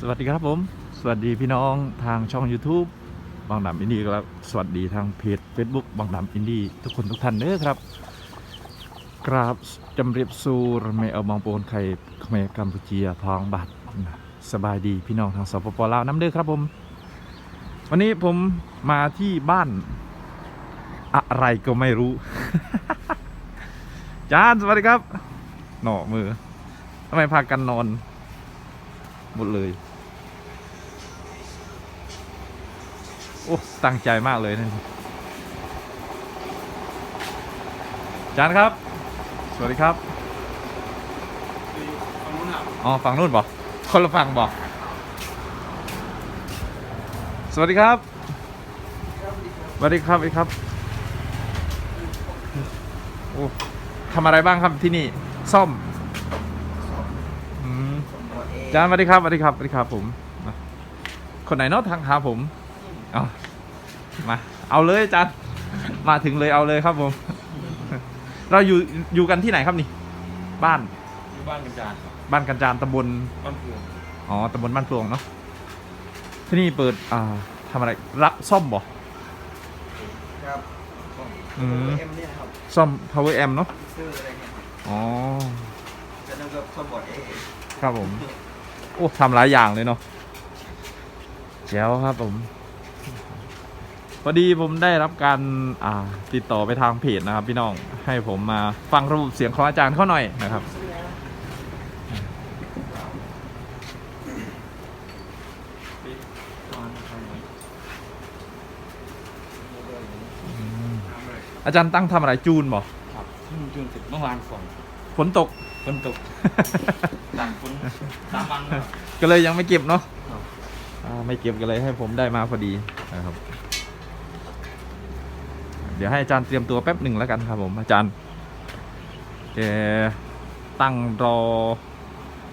สวัสดีครับผม สวัสดีพี่น้องทางช่อง YouTube บางดำอินดี้ครับ สวัสดีทางเพจ Facebook บางดำอินดี้ทุกคนทุกท่านเด้อครับกราบจำเรียบสูรไม่เอาบางโปนไข่เขมรกัมพูชีพองบัตรสบายดีพี่น้องทางสปปลาวน้ำเด้อครับผม วันนี้ผมมาที่บ้าน อะไรก็ไม่รู้ จานสวัสดีครับ หน่อมือทำไมพากันนอนหมดเลย โอ้ตั้งใจมากเลยนะจานครับ สวัสดีครับอ๋อฝั่งนู้นบอกคนละฝั่งบอกสวัสดีครับสวัสดีครับสวัสดีครับโอ้ทำอะไรบ้างครับที่นี่ ซ่อมจารย์สวัสดีครับสวัสดีครับสวัสดีครับผม คนไหนเนาะทางหาผมเอ มา เอาเลยอาจารย์ มาถึงเลยเอาเลยครับผม เราอยู่อยู่กันที่ไหนครับนี่ บ้านอยู่บ้านกันจานครับบ้านกันจานตำบล บ้านเพื่อนอ๋อตำบลบ้านพลวงเนาะที่นี่เปิดอ่าทำอะไรรับซ่อมบ่ครับอืมเอ็มเนี่ยครับซ่อม power amp เนาะชื่ออะไรเนี่ยครับอ๋อจะนั่งกับสมบัติเอครับผม โอ้ทำหลายอย่างเลยเนาะแจ๋วครับผม พอดีผมได้รับการอ่าติดต่อไปทางเพจนะครับ พี่น้องให้ผมมาฟังระบบเสียงของอาจารย์เขาหน่อยนะครับอาจารย์ตั้งทำอะไรจูนบ่ครับเพิ่งจูนเสร็จเมื่อวานฝนฝนตกฝนตกตากฝนสามวันครับก็เลยยังไม่เก็บเนาะครับอ่าไม่เก็บกันเลยให้ผมได้มาพอดีนะครับ เดี๋ยวให้อาจารย์เตรียมตัวแป๊บหนึ่งแล้วกันครับผมอาจารย์แกตั้งรอ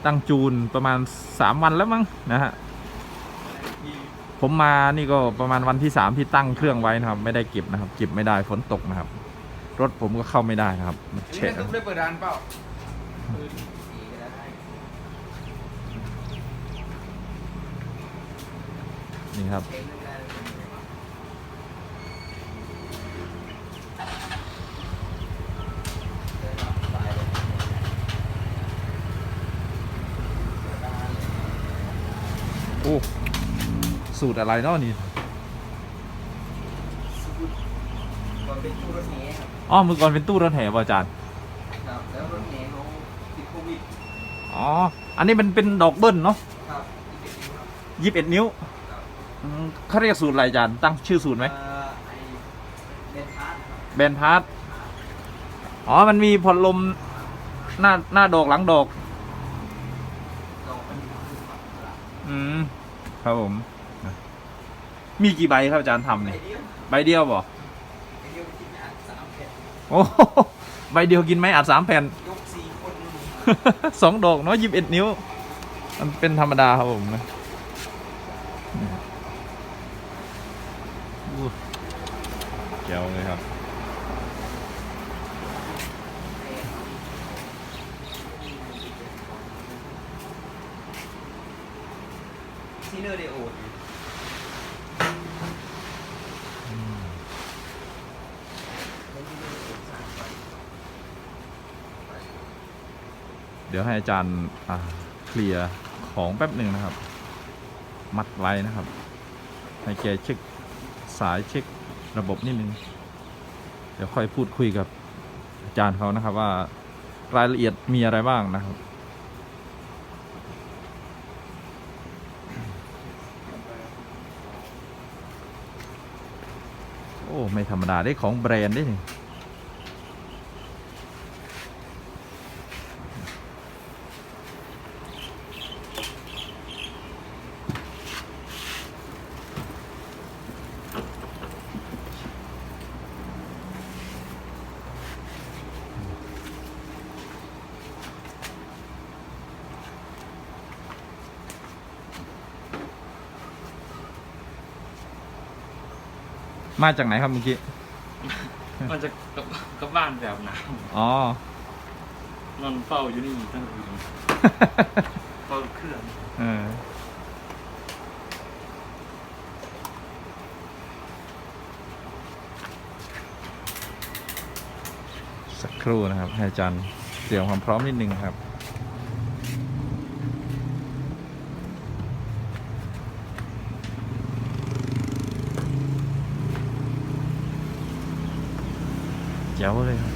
ตั้งจูนประมาณสามวันแล้วมั้งนะฮะผมมานี่ก็ประมาณวันที่สามที่ตั้งเครื่องไว้นะครับ ไม่ได้เก็บนะครับเก็บไม่ได้ฝนตกนะครับ รถผมก็เข้าไม่ได้นะครับมันนี่แฉะได้เปิดร้านเปล่านี่ครับ โอ้ สูตรอะไรเนาะนี่ก่อนเป็นตู้รถแห่ครับอ๋อเมื่อก่อนเป็นตู้รถแห่ป่ะอาจารย์ครับแล้วรถแห่เขาติดโควิดอ๋ออันนี้มันเป็นดอกเบิ้ลเนาะครับติดครับยี่สิบเอ็ดนิ้วครับอืมเขาเรียกสูตรอะไรอาจารย์ตั้งชื่อสูตรไหม เอ่อไอเบนพาร์ทครับแบนพาร์ทอ๋อ มันมีพอดลมหน้าหน้าดอกหลังดอก เราเป็นผู้ขับตลาดอืม ครับผม มีกี่ใบครับอาจารย์ทำไอเนี่ยเดียวใบเดียวบ่ไอเดียวไปกินอาหารสามแผ่นโอ้โหใบเดียวกินไหมอัดสามแผ่นยกสี่คนสองดอกเนาะยี่สิบเอ็ดนิ้ว มันเป็นธรรมดาครับผมนะอู้เจ๋วเลยครับ ซีเนอร์เดโอ เดี๋ยวให้อาจารย์เคลียร์ของแป๊บหนึ่งนะครับ มัดไว้นะครับ ให้แกเช็คสายเช็คระบบนิดนึง เดี๋ยวค่อยพูดคุยกับอาจารย์เขานะครับว่ารายละเอียดมีอะไรบ้างนะครับโอ้ ไม่ธรรมดาได้ของแบรนด์ได้นี่ มาจากไหนครับเมื่อกี้ มันจะกับกับบ้านแบบน้ำอ๋อ นอนเฝ้าอยู่นี่ตั้งแต่เฝ้าเครื่องเออ สักครู่นะครับ ให้จันเตรียมความพร้อมนิดนึงครับ จ๋วเลยครับ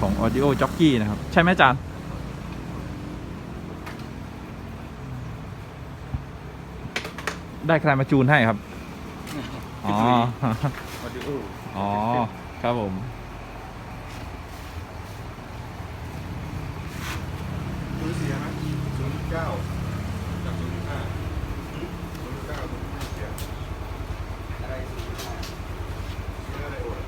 ของ Audio Jockey นะครับ ใช่ไหมอาจารย์ได้ใครมาจูนให้ครับ อ๋อออดิโออ๋อ ครับผม ศูนย์เสียไหมศูนย์เก้าจากศูนย์ห้าศูนย์เก้าศูนย์ห้าเสียอะไรศูนย์ห้าเสียอะไรโอน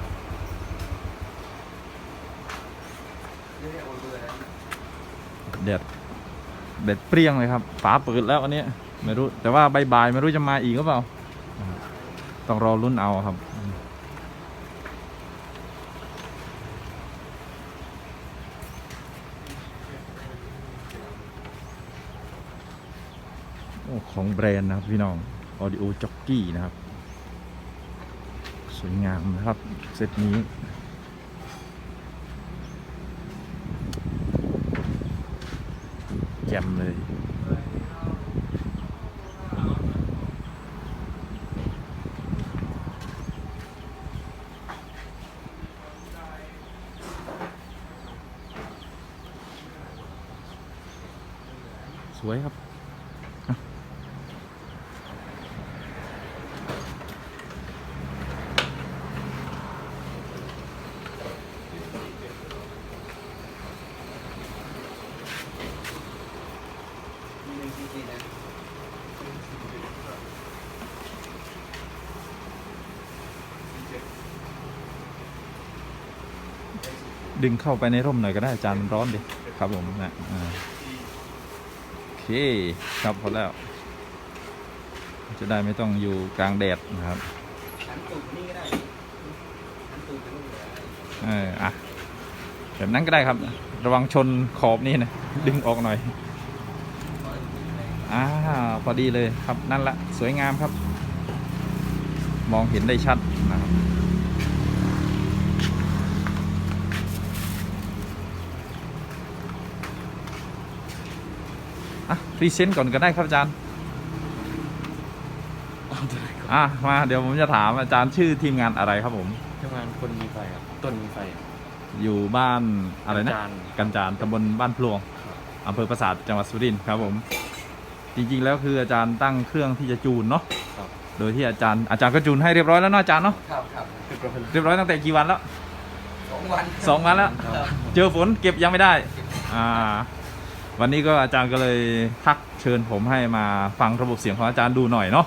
เด็ดเด็ดเปรี้ยงเลยครับฝาเปิดแล้วอันนี้ไม่รู้ แต่ว่าบายๆไม่รู้จะมาอีกหรือเปล่า ต้องรอรุ่นเอาครับอของแบรนด์นะครับพี่น้อง Audio Jockey นะครับ สวยงามนะครับ เซตนี้ แจ่มเลย สวยครับอะ ดึงเข้าไปในร่มหน่อยก็ได้อาจารย์มันร้อนดิครับผมนะโอเคครับพอแล้ว จะได้ไม่ต้องอยู่กลางแดดนะครับหันตูดนี่ก็ได้หันตูดไปนู่นเลยเอออะแบบนั้นก็ได้ครับ ระวังชนขอบนี่นะดึงออกหน่อยอ่าพอดีเลยครับนั่นละสวยงามครับ มองเห็นได้ชัดนะครับ พรีเซนต์ก่อนก็ได้ครับอาจารย์อะมาเดี๋ยวผมจะถามอาจารย์ชื่อทีมงานอะไรครับผม ทำงานคนมีไฟครับต้นมีไฟอยู่บ้านอะไรนะ จานกันจานตำบลบ้านพลวงอำเภอปราสาทจังหวัดสุรินทร์ครับผม จริงๆแล้วคืออาจารย์ตั้งเครื่องที่จะจูนเนาะครับโดยที่อาจารย์อาจารย์ก็จูนให้เรียบร้อยแล้วเนาะอาจารย์เนาะครับครับเรียบร้อยตั้งแต่กี่วันแล้วสองวัน สองวันแล้ว ครับเจอฝนเก็บยังไม่ได้ อ่า วันนี้ก็อาจารย์ก็เลยทักเชิญผมให้มาฟังระบบเสียงของอาจารย์ดูหน่อยเนาะ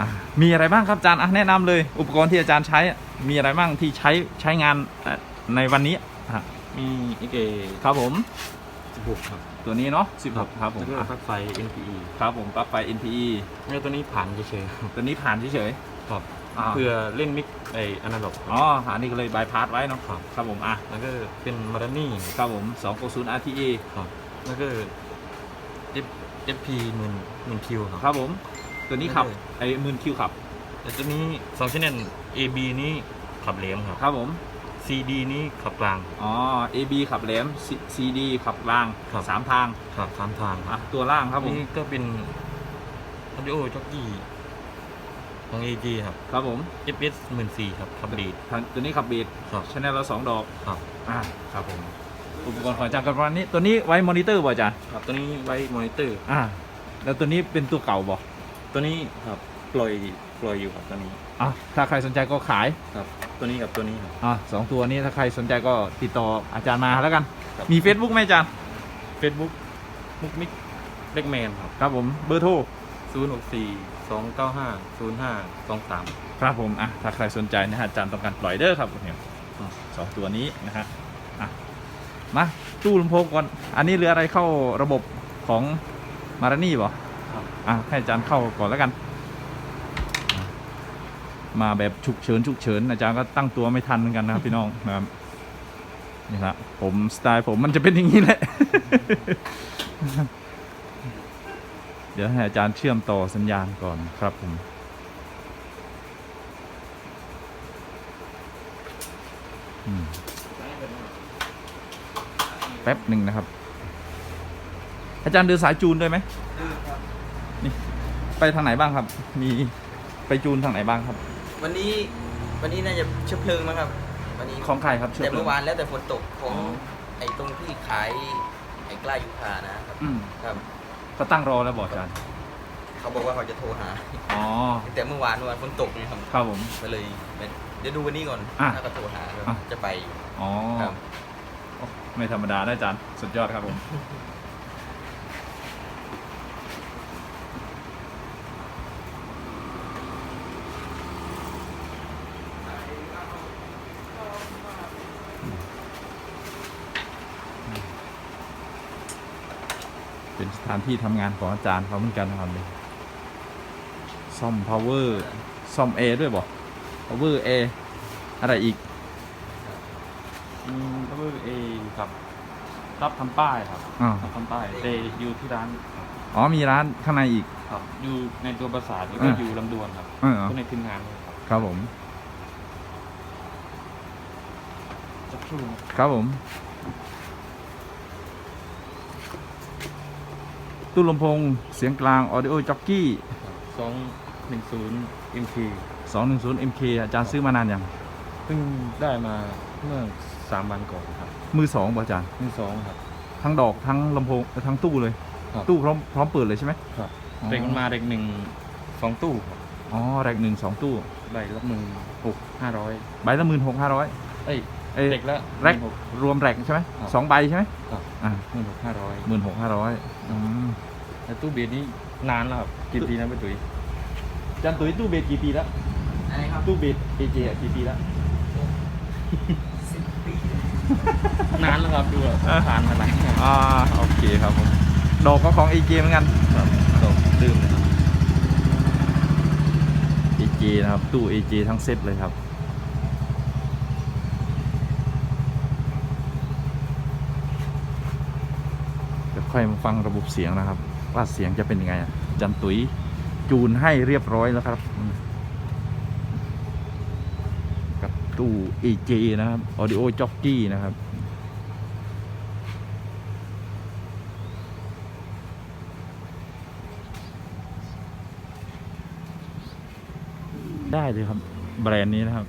อะมีอะไรบ้างครับอาจารย์อะแนะนำเลยอุปกรณ์ที่อาจารย์ใช้อะมีอะไรบ้างที่ใช้ใช้งานเอ่อในวันนี้อะมีอีเกครับผม16ครับตัวนี้เนาะ16ครับผมแล้วก็อะปลั๊กไฟ NPE ครับผมปลั๊กไฟ NPE แล้วตัวนี้ผ่านเฉยๆครับตัวนี้ผ่านเฉยครับๆอ่าเพื่อเล่นมิกไออนาล็อกอ๋ออันนี้ก็เลยบายพาสไว้เนาะครับ ครับผมอะแล้วก็เป็นมารานี่ครับผม260 RTA ครับ แล้วก็ F FP หมื่นหมื่นคิวครับครับผม ตัวนี้ขับได้เลยไอ้หมื่นคิวขับ แต่ตัวนี้สองชแนล AB นี้ขับเหลมครับ ครับผม CD นี้ขับกลาง อ๋อ AB ขับแหลม C- CD ขับกลางครับ สามทางครับสามทางคอะรับตัวล่างครับผม นี่ก็เป็น Audio Jockey ของ AG ครับ ครับผม FS หมื่นสี่ครับขับดีดทางตัวนี้ขับบีดครับชแนลละสองดอก ครับ อ่าครับผม อุปกรณ์ของอาจารย์กับวันนี้ ตัวนี้ไว้มอนิเตอร์บ่อาจารย์ครับตัวนี้ไว้มอนิเตอร์อ่า แล้วตัวนี้เป็นตัวเก่าบ่ตัวนี้ครับปล่อยปล่อยอยู่ครับตัวนี้อะถ้าใครสนใจก็ขายครับตัวนี้กับตัวนี้ครับ อะสองตัวนี้ถ้าใครสนใจก็ติดต่ออาจารย์มาแล้วกัน ครับ มี Facebook ไหมอาจารย์ Facebook มุกมิกเล็กแมนครับครับผมเบอร์โทรศูนย์หกสี่สองเก้าห้าศูนย์ห้าสองสามครับผมอะถ้าใครสนใจนะฮะอาจารย์ต้องการปล่อยเด้อครับเนี่ยครับสองตัวนี้นะฮะอะ มาตู้ลำโพงก่อน อันนี้เรืออะไรเข้าระบบของมารานี่บ่ครับอะให้อาจารย์เข้าก่อนแล้วกัน มาแบบฉุกเฉินฉุกเฉินอาจารย์ก็ตั้งตัวไม่ทันเหมือนกันนะครับพี่น้องนะครับนี่ครับผมสไตล์ผมมันจะเป็นอย่างนี้แหละ เดี๋ยวให้อาจารย์เชื่อมต่อสัญญาณก่อนครับผมอืม แป๊บหนึ่งนะครับ อาจารย์เดินสายจูนด้วยไหมดื้อครับไปทางไหนบ้างครับ มีไปจูนทางไหนบ้างครับ วันนี้วันนี้น่าจะเชื้อเพลิงมั้งครับ วันนี้ของใครครับชื้แต่พลิงเมื่อวานแล้วแต่ฝนตกของอ๋อ ไอ้ตรงที่ขายไอ้กล้ายูคานะครับอืมครับก็ตั้งรอแล้วบอกอาจารย์เขาบอกว่าเขาจะโทรหา อ๋อแต่เมื่อวานเมื่อวานฝนตกนี่ครับครับผม ก็เลยไม่เดี๋ยวดูวันนี้ก่อนอะถ้าเขาโทรหาก็อะ จะไปอยู่อ๋อครับ โอ้ไม่ธรรมดานะอาจารย์ สุดยอดครับผม เป็นสถานที่ทำงานของอาจารย์เขาเหมือนกันนะครับเลยซ่อม power ซ่อม A ด้วยบอก power A อะไรอีก อืมก็คือเอครับรับทำป้ายครับอ่ารับทำป้ายเตอยู่ที่ร้านครับอ๋อมีร้านข้างในอีก ครับ อยู่ในตัวปราสาทแล้วก็อ่า อยู่ลำดวนครับเออก็ในทีมงานเลยครับครับผมจักรครู่ครับผม ตู้ลำโพงเสียงกลาง Audio Jockey สองหนึ่งศูนย์เอ็มคี210 MK อาจารย์ซื้อมานานยังเพิ่งได้มาเมื่อ สามวันก่อนครับมือสองป่ะอาจารย์มือสองครับ ทั้งดอกทั้งลำโพงทั้งตู้เลย ครับ ตู้พร้อมพร้อมเปิดเลยใช่ไหมครับอ๋อเด็กมันมาเด็กหนึ่งสองตู้ครับอ๋อแรกหนึ่งสองตู้ใบละหมื่นหกห้าร้อยใบละหมื่นหกห้าร้อยเอ้ยเอ้ยเด็กละแรกหมื่นหกรวมแรกใช่ไหมครับสองใบใช่ไหมครับ อ่าหมื่นหกห้าร้อยหมื่นหกห้าร้อยอืมแต่ตู้เบียร์นี้นานแล้วครับกี่ปีนะพี่ตุ๋ยอาจารย์ตุ้ยตู้เบสกี่ปีแล้วอะไรครับตู้เบสเอเจกี่ปีแล้วสิบปี นานแล้วครับดูอะผ่านมาหลายงานอ่าโอเคครับผมดอกก็ของ AJ เหมือนกันครับก็ลืมเลยครับ AJ นะครับตู้ AJ ทั้งเซตเลยครับเดี๋ยวค่อยมาฟังระบบเสียงนะครับ ว่าเสียงจะเป็นยังไงอะจันตุยจูนให้เรียบร้อยแล้วครับอืมกับ ตู้ AJ นะครับ Audio Jockey นะครับ ได้เลยครับ แบรนด์นี้นะครับ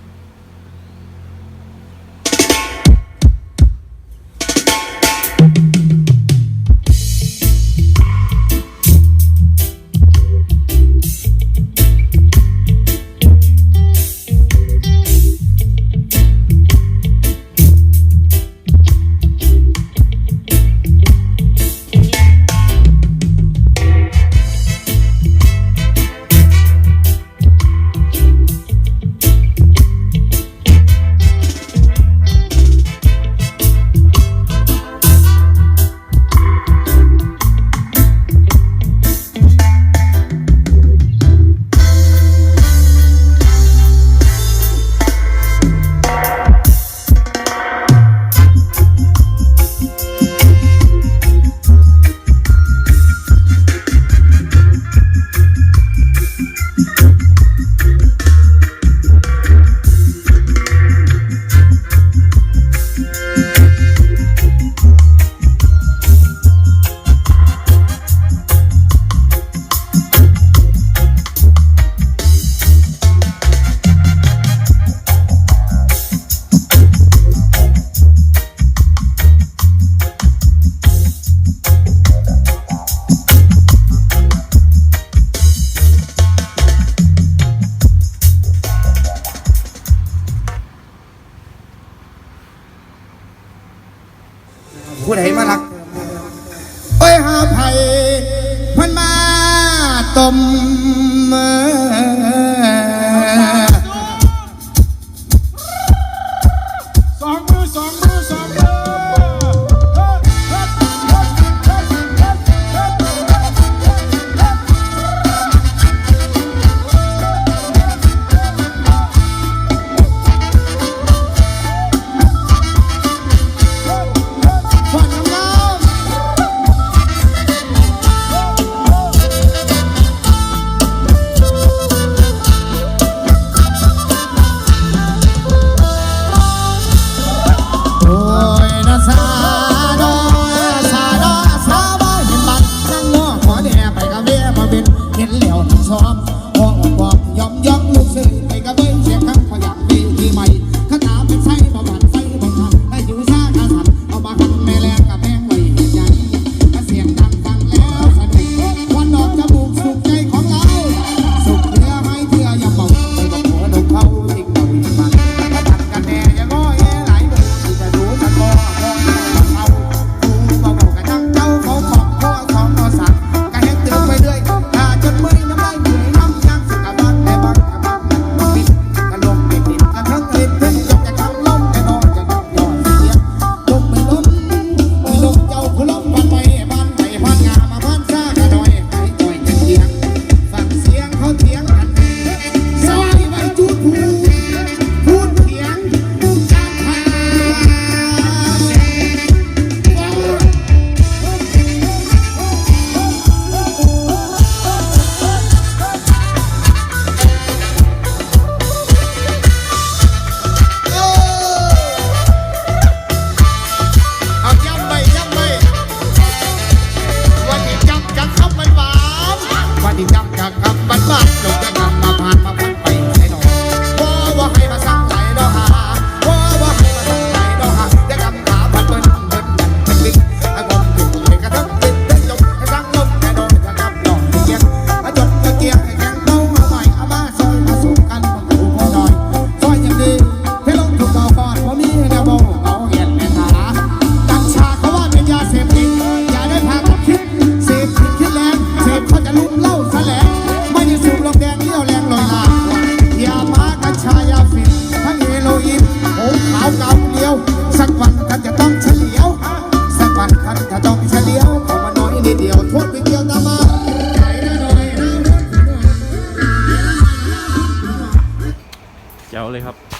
จ๋วเลยครับ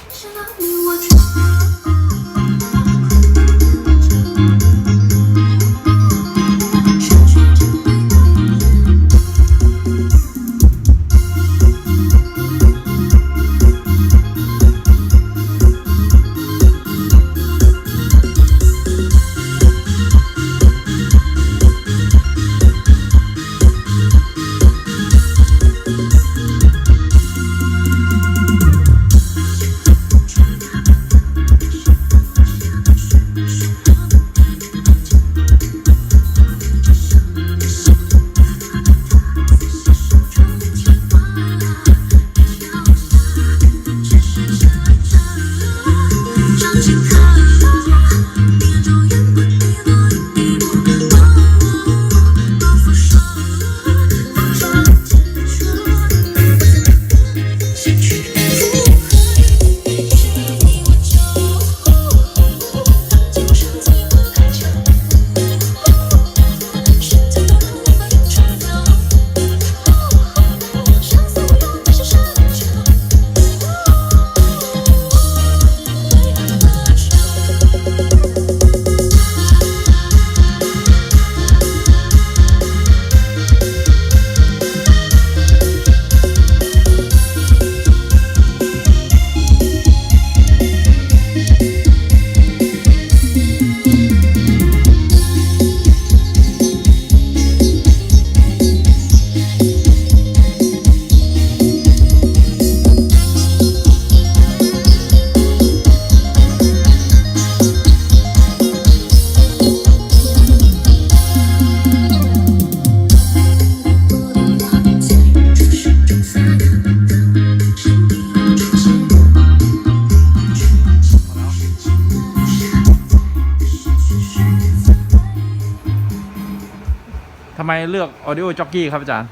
ทำไมเลือก Audio Jockey ครับอาจารย์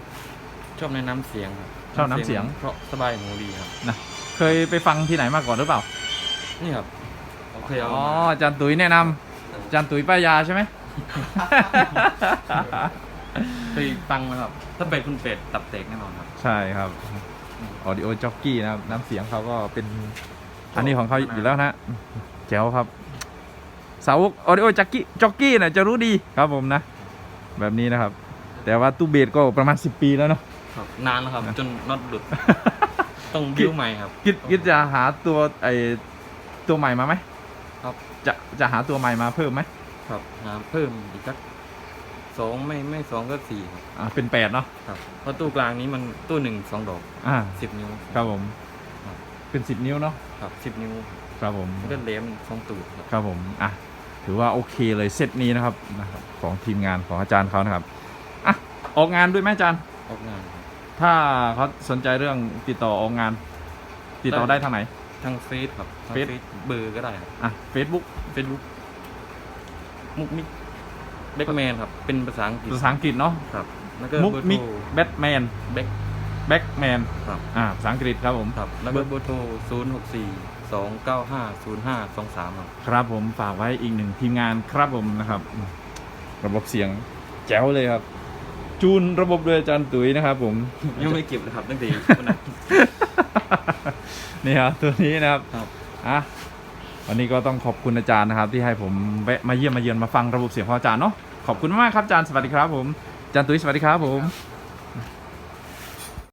ชอบในน้ำเสียงครับชอบน้ำเสียง เพราะสบายหูดีครับ นะเคยไปฟังที่ไหนมาก่อนหรือเปล่า นี่ครับโอเคเอาอ๋ออาจารย์ตุ๋ยแนะนำอาจารย์ตุ๋ยป้ายาใช่ไหม เคยฟังมาครับ ถ้าเป็ดคุณเป็ดตับแตกแน่นอนครับ ใช่ครับ Audio Jockey นะครับน้ำเสียงเขาก็เป็น อันนี้ของเขาอยู่แล้วนะแจ๋วครับ สาวก Audio Jockey Jockey น่ะจะรู้ดีครับผมนะ แบบนี้นะครับ แต่ว่าตู้เบสก็ประมาณ 10 ปีแล้วเนาะ ครับนานแล้วครับ จนน็อตหลุด ต้องบิ้วใหม่ครับ คิดคิดจะหาตัวไอตัวใหม่มาไหมครับ จะจะหาตัวใหม่มาเพิ่มไหมครับหาเพิ่มอีกสักสองไม่ไม่สองก็สี่ครับอ่าเป็นแปดเนาะครับเพราะตู้กลางนี้มันตู้หนึ่งสองดอกอ่าสิบนิ้ว ครับผมครับ เป็นสิบนิ้วเนาะครับสิบนิ้วครับผม มันก็เลมสองตูดครับ ครับผม อะ ถือว่าโอเคเลยเซตนี้นะครับนะครับ ของทีมงานของอาจารย์เขานะครับ อะออกงานด้วยไหมอาจารย์ ออกงานครับ ถ้าเขาสนใจเรื่องติดต่อออกงาน ติดต่อได้ ได้ทางไหน ทางเฟซครับทางเฟซ เฟซเบอร์ก็ได้ครับอะ Facebook เฟซบุ๊กมุกมิกเบ็กแมนครับ เป็นภาษาอังกฤษภาษาอังกฤษเนาะครับแล้วก็มุกเบอร์มิกโทรแบทแมนเบ็กแบ็กแมนครับอ่าภาษาอังกฤษครับผม ครับ แล้วก็เบอร์โทรศูนย์หกสี่สองเก้าห้าศูนย์ห้าสองสามครับ ครับผมฝากไว้อีกหนึ่งทีมงานครับผมนะครับ ระบบเสียงแจ๋วเลยครับ จูนระบบโดยอาจารย์ตุ๋ยนะครับผม ยังไม่เก็บเลยครับตั้งแต่วันนั้นนี่ครับตัวนี้นะครับครับอะวันนี้ก็ต้องขอบคุณอาจารย์นะครับ ที่ให้ผมแวะมาเยี่ยมมาเยือนมาฟังระบบเสียงของอาจารย์เนาะขอบคุณมากครับอาจารย์สวัสดีครับผมอาจารย์ตุ๋ยสวัสดีครับผมค